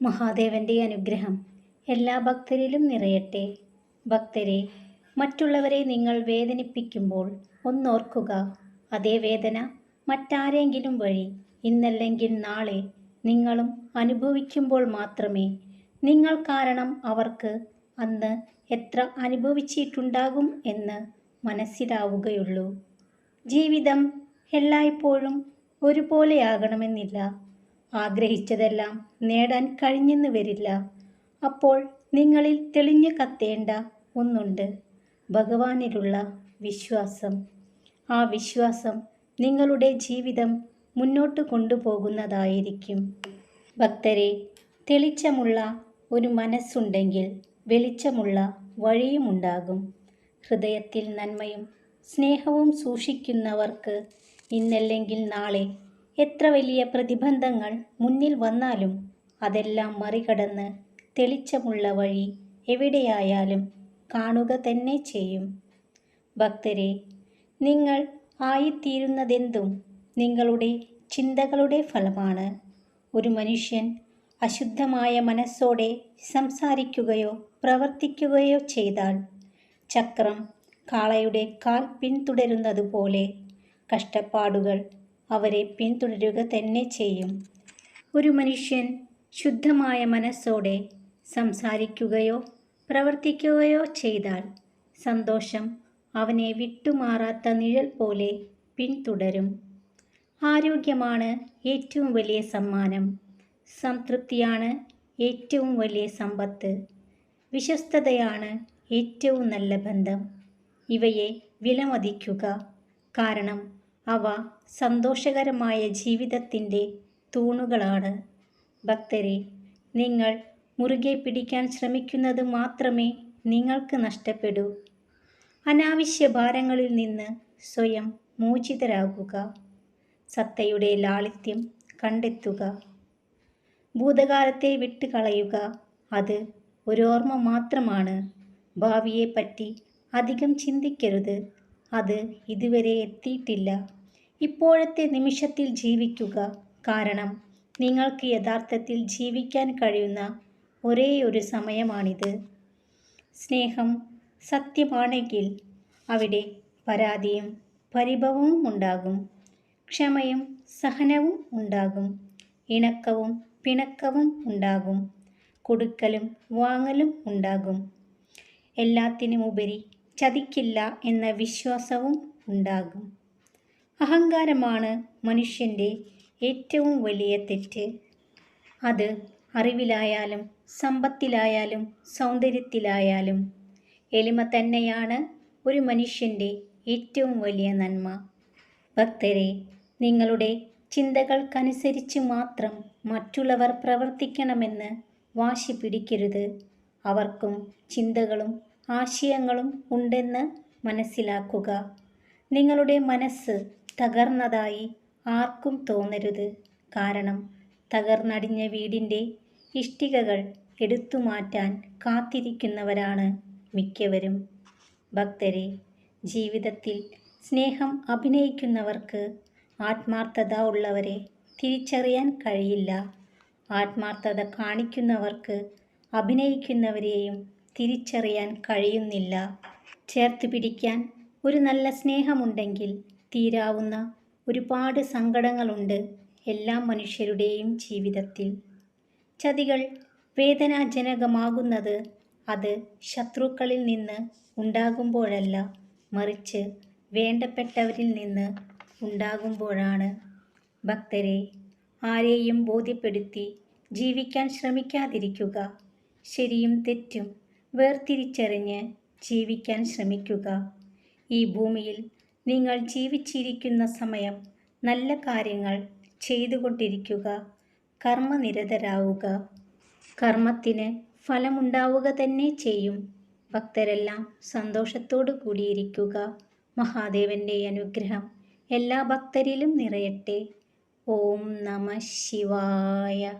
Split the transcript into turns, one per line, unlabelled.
മഹാദേവന്റെ അനുഗ്രഹം എല്ലാ ഭക്തരിലും നിറയട്ടെ. ഭക്തരെ മറ്റുള്ളവരെ നിങ്ങൾ വേദനിപ്പിക്കുമ്പോൾ ഒന്നോർക്കുക അതേ വേദന മറ്റാരെങ്കിലും വഴി ഇന്നല്ലെങ്കിൽ നാളെ നിങ്ങളും അനുഭവിക്കുമ്പോൾ മാത്രമേ നിങ്ങൾ കാരണം അവർക്ക് അന്ന് എത്ര അനുഭവിച്ചിട്ടുണ്ടാകും എന്ന് മനസ്സിലാവുകയുള്ളൂ. ജീവിതം എല്ലായ്പ്പോഴും ഒരുപോലെയാകണമെന്നില്ല. ആഗ്രഹിച്ചതെല്ലാം നേടാൻ കഴിഞ്ഞെന്ന് വരില്ല. അപ്പോൾ നിങ്ങളിൽ തെളിഞ്ഞു കത്തേണ്ട ഒന്നുണ്ട്. ഭഗവാനിലുള്ള വിശ്വാസം. ആ വിശ്വാസം നിങ്ങളുടെ ജീവിതം മുന്നോട്ട് കൊണ്ടുപോകുന്നതായിരിക്കും. ഭക്തരെ തെളിച്ചമുള്ള ഒരു മനസ്സുണ്ടെങ്കിൽ വെളിച്ചമുള്ള വഴിയുമുണ്ടാകും ഹൃദയത്തിൽ നന്മയും സ്നേഹവും സൂക്ഷിക്കുന്നവർക്ക് ഇന്നല്ലെങ്കിൽ നാളെ എത്ര വലിയ പ്രതിബന്ധങ്ങൾ മുന്നിൽ വന്നാലും അതെല്ലാം മറികടന്ന് തെളിച്ചമുള്ള വഴി എവിടെയായാലും കാണുക തന്നെ ചെയ്യും. ഭക്തരെ നിങ്ങൾ ആയിത്തീരുന്നതെന്തും നിങ്ങളുടെ ചിന്തകളുടെ ഫലമാണ്. ഒരു മനുഷ്യൻ അശുദ്ധമായ മനസ്സോടെ സംസാരിക്കുകയോ പ്രവർത്തിക്കുകയോ ചെയ്താൽ ചക്രം കാളയുടെ കാൽ പിന്തുടരുന്നതുപോലെ കഷ്ടപ്പാടുകൾ അവരെ പിന്തുടരുക തന്നെ ചെയ്യും. ഒരു മനുഷ്യൻ ശുദ്ധമായ മനസ്സോടെ സംസാരിക്കുകയോ പ്രവർത്തിക്കുകയോ ചെയ്താൽ സന്തോഷം അവനെ വിട്ടുമാറാത്ത നിഴൽ പോലെ പിന്തുടരും. ആരോഗ്യമാണ് ഏറ്റവും വലിയ സമ്മാനം. സംതൃപ്തിയാണ് ഏറ്റവും വലിയ സമ്പത്ത്. വിശ്വസ്തതയാണ് ഏറ്റവും നല്ല ബന്ധം. ഇവയെ വിലമതിക്കുക. കാരണം അവ സന്തോഷകരമായ ജീവിതത്തിന്റെ തൂണുകളാണ്. ഭക്തരെ നിങ്ങൾ മുറുകെ പിടിക്കാൻ ശ്രമിക്കുന്നത് മാത്രമേ നിങ്ങൾക്ക് നഷ്ടപ്പെടൂ. അനാവശ്യ ഭാരങ്ങളിൽ നിന്ന് സ്വയം മോചിതരാകുക. സത്തയുടെ ലാളിത്യം കണ്ടെത്തുക. ഭൂതകാലത്തെ വിട്ടുകളയുക അത് ഒരോർമ്മ മാത്രമാണ്. ഭാവിയെപ്പറ്റി അധികം ചിന്തിക്കരുത്. അത് ഇതുവരെ എത്തിയിട്ടില്ല. ഇപ്പോഴത്തെ നിമിഷത്തിൽ ജീവിക്കുക. കാരണം നിങ്ങൾക്ക് യഥാർത്ഥത്തിൽ ജീവിക്കാൻ കഴിയുന്ന ഒരേ ഒരു സമയമാണിത്. സ്നേഹം സത്യമാണെങ്കിൽ അവിടെ പരാതിയും പരിഭവവും ഉണ്ടാകും. ക്ഷമയും സഹനവും ഉണ്ടാകും. ഇണക്കവും പിണക്കവും ഉണ്ടാകും. കൊടുക്കലും വാങ്ങലും ഉണ്ടാകും. എല്ലാത്തിനുമുപരി ചതിക്കില്ല എന്ന വിശ്വാസവും ഉണ്ടാകും. അഹങ്കാരമാണ് മനുഷ്യന്റെ ഏറ്റവും വലിയ തെറ്റ്. അത് അറിവിലായാലും സമ്പത്തിലായാലും സൗന്ദര്യത്തിലായാലും എളിമ തന്നെയാണ് ഒരു മനുഷ്യന്റെ ഏറ്റവും വലിയ നന്മ. ഭക്തരെ നിങ്ങളുടെ ചിന്തകൾക്കനുസരിച്ച് മാത്രം മറ്റുള്ളവർ പ്രവർത്തിക്കണമെന്ന് വാശി പിടിക്കരുത്. അവർക്കും ചിന്തകളും ആശയങ്ങളും ഉണ്ടെന്ന് മനസ്സിലാക്കുക. നിങ്ങളുടെ മനസ്സ് തകർന്നതായി ആർക്കും തോന്നരുത്. കാരണം തകർന്നടിഞ്ഞ വീടിന്റെ ഇഷ്ടികകൾ എടുത്തു മാറ്റാൻ കാത്തിരിക്കുന്നവരാണ് മിക്കവരും. ഭക്തരെ ജീവിതത്തിൽ സ്നേഹം അഭിനയിക്കുന്നവർക്ക് ആത്മാർത്ഥത ഉള്ളവരെ തിരിച്ചറിയാൻ കഴിയില്ല. ആത്മാർത്ഥത കാണിക്കുന്നവർക്ക് അഭിനയിക്കുന്നവരെയും തിരിച്ചറിയാൻ കഴിയുന്നില്ല. ചേർത്ത് പിടിക്കാൻ ഒരു നല്ല സ്നേഹമുണ്ടെങ്കിൽ തീരാവുന്ന ഒരുപാട് സങ്കടങ്ങളുണ്ട് എല്ലാ മനുഷ്യരുടെയും ജീവിതത്തിൽ. ചതികൾ വേദനാജനകമാകുന്നത് അത് ശത്രുക്കളിൽ നിന്ന് ഉണ്ടാകുമ്പോഴല്ല മറിച്ച് വേണ്ടപ്പെട്ടവരിൽ നിന്ന് ഉണ്ടാകുമ്പോഴാണ്. ഭക്തരെ ആരെയും ബോധ്യപ്പെടുത്തി ജീവിക്കാൻ ശ്രമിക്കാതിരിക്കുക ശരിയും തെറ്റും. വേർതിരിച്ചറിഞ്ഞ് ജീവിക്കാൻ ശ്രമിക്കുക. ഈ ഭൂമിയിൽ നിങ്ങൾ ജീവിച്ചിരിക്കുന്ന സമയം നല്ല കാര്യങ്ങൾ ചെയ്തുകൊണ്ടിരിക്കുക. കർമ്മനിരതരാവുക. കർമ്മത്തിന് ഫലമുണ്ടാവുക തന്നെ ചെയ്യും. ഭക്തരെല്ലാം സന്തോഷത്തോടു കൂടിയിരിക്കുക. മഹാദേവന്റെ അനുഗ്രഹം എല്ലാ ഭക്തരിലും നിറയട്ടെ. ഓം നമ ശിവായ.